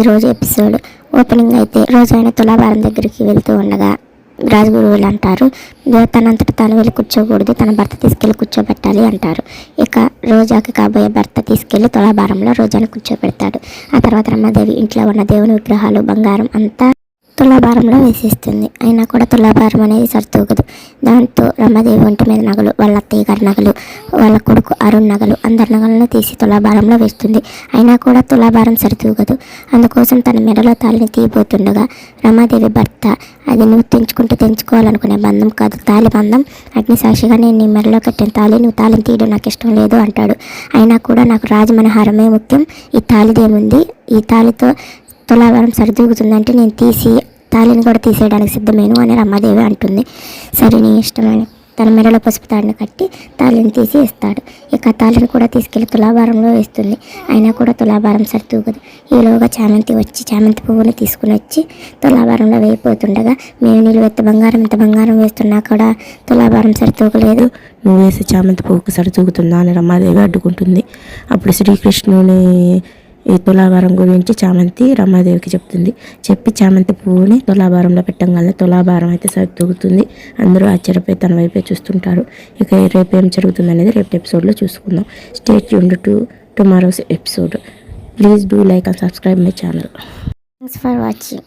ఈరోజు episode opening అయితే రోజు ఆయన తులాభారం దగ్గరికి వెళ్తూ ఉండగా రాజగురువులు అంటారు తనంతట తాను వెళ్ళి కూర్చోకూడదు తన భర్త తీసుకెళ్ళి కూర్చోబెట్టాలి అంటారు. ఇక రోజాకి కాబోయే భర్త తీసుకెళ్ళి తులాభారంలో రోజాను కూర్చోబెడతాడు. ఆ తర్వాత రమాదేవి ఇంట్లో ఉన్న దేవుని విగ్రహాలు బంగారం అంతా తులాభారంలో వేసేస్తుంది. అయినా కూడా తులాభారం అనేది సరితూగదు దాంతో రమాదేవి ఒంటి మీద నగలు వాళ్ళ అత్తయ్య గారి నగలు వాళ్ళ కొడుకు అరుణ్ నగలు అందరి నగలను తీసి తులాభారంలో వేస్తుంది. అయినా కూడా తులాభారం సరితూగదు అందుకోసం తన మెడలో తాళిని తీయబోతుండగా రమాదేవి భర్త అది నువ్వు తెంచుకుంటూ తెంచుకోవాలనుకునే బంధం కాదు. తాలి బంధం అగ్నిసాక్షిగా నేను నీ మెడలో కట్టిన తాళి నువ్వు తాళిని తీయడం నాకు ఇష్టం లేదు అంటాడు. అయినా కూడా నాకు రాజమనహారమే ముఖ్యం. ఈ తాళిదేముంది? ఈ తాళితో తులాభారం సరిదూగుతుందంటే నేను తీసి తాళిని కూడా తీసేయడానికి సిద్ధమేను అని రమాదేవి అంటుంది. సరే నీ ఇష్టమని తన మెడలో పసుపు తాడిని కట్టి తాళిని తీసి ఇస్తాడు. ఇక తాళిని కూడా తీసుకెళ్ళి తులాభారంలో వేస్తుంది. అయినా కూడా తులాభారం సరితూగదు. ఈలోగా చామంతి వచ్చి చామంతి పువ్వుని తీసుకుని వచ్చి తులాభారంలో వేయిపోతుండగా మేము నీళ్ళు ఎత్త బంగారం ఇంత బంగారం వేస్తున్నా కూడా తులాభారం సరితూగలేదు. నువ్వు వేసే చామంతి పువ్వుకు సరితూగుతుందా? అని రమాదేవి అడ్డుకుంటుంది. అప్పుడు శ్రీకృష్ణుని ఈ తులాభారం గురించి చామంతి రమాదేవికి చెప్తుంది. చెప్పి చామంతి పువ్వుని తులాభారంలో పెట్టంగానే తులాభారం అయితే సరితూగుతుంది అందరూ ఆశ్చర్యపోయి తన వైపే చూస్తుంటారు. ఇక రేపు ఏం జరుగుతుంది అనేది రేపు ఎపిసోడ్లో చూసుకుందాం. Stay Yoon to tomorrow's episode please do like and subscribe my channel thanks for watching